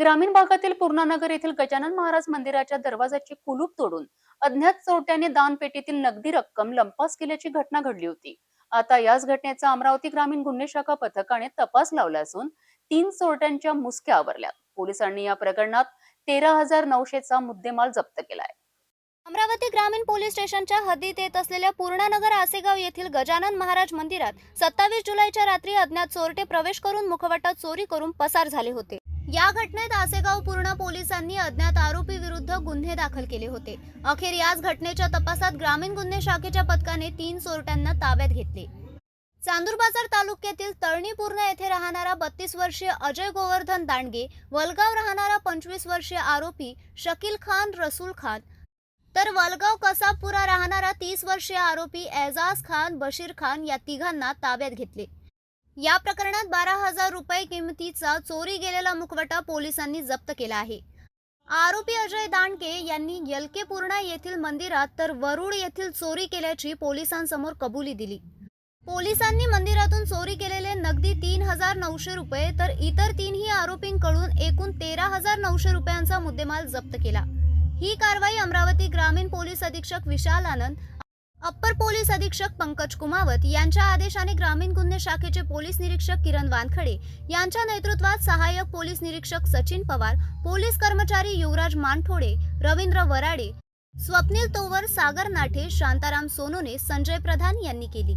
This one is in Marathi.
ग्रामीण भागातील पूर्णानगर येथील गजानन महाराज मंदिराच्या दरवाजाचे कुलूप तोडून अज्ञात चोरट्याने दानपेटीतील नगदी रक्कम लंपास केल्याची घटना घडली होती. आता याच घटनेचा अमरावती ग्रामीण गुन्हे शाखा पथकाने तपास लावला असून तीन चोरट्यांच्या मुसक्या आवरल्या. पोलिसांनी या प्रकरणात तेरा हजार नऊशेचा मुद्देमाल जप्त केलाय. अमरावती ग्रामीण पोलीस स्टेशनच्या हद्दीत येत असलेल्या पूर्णानगर आसेगाव येथील गजानन महाराज मंदिरात सत्तावीस जुलैच्या रात्री अज्ञात चोरटे प्रवेश करून मुखवटा चोरी करून पसार झाले होते. या घटनेत आसेगाव पूर्ण पोलिसांनी अज्ञात आरोपी विरुद्ध गुन्हे दाखल केले होते. अखेर याच घटनेच्या तपासात ग्रामीण गुन्हे शाखेच्या पथकाने तीन चोरट्यांना ताब्यात घेतले. चांदूरबाजार तालुक्यातील तळणीपूर्ण येथे राहणारा बत्तीस वर्षीय अजय गोवर्धन दांडगे वलगाव राहणारा पंचवीस वर्षीय आरोपी शकील खान रसूल खान तर वलगाव कसाबपुरा राहणारा तीस वर्षीय आरोपी एजाज खान बशीर खान या तिघांना ताब्यात घेतले. या प्रकरणात बारा हजार रुपये किमतीचा चोरी गेलेला मुखवटा पोलिसांनी जप्त केला आहे. आरोपी अजय दांडके यांनी यलके पूर्णा येथील मंदिरात तर वरुड येथील चोरी केल्याची पोलिसांसमोर कबुली दिली. पोलिसांनी मंदिरातून चोरी केलेले नगदी तीन हजार नऊशे रुपये तर इतर तीनही आरोपींकडून एकूण तेरा हजार नऊशे रुपयांचा मुद्देमाल जप्त केला. ही कारवाई अमरावती ग्रामीण पोलीस अधीक्षक विशाल आनंद अप्पर पोलीस अधीक्षक पंकज कुमावत यांच्या आदेशाने ग्रामीण गुन्हे शाखेचे पोलीस निरीक्षक किरण वानखडे यांच्या नेतृत्वात सहाय्यक पोलीस निरीक्षक सचिन पवार पोलीस कर्मचारी युवराज मानठोडे रवींद्र वराडे स्वप्नील तोवर सागर नाठे शांताराम सोनोने संजय प्रधान यांनी केली.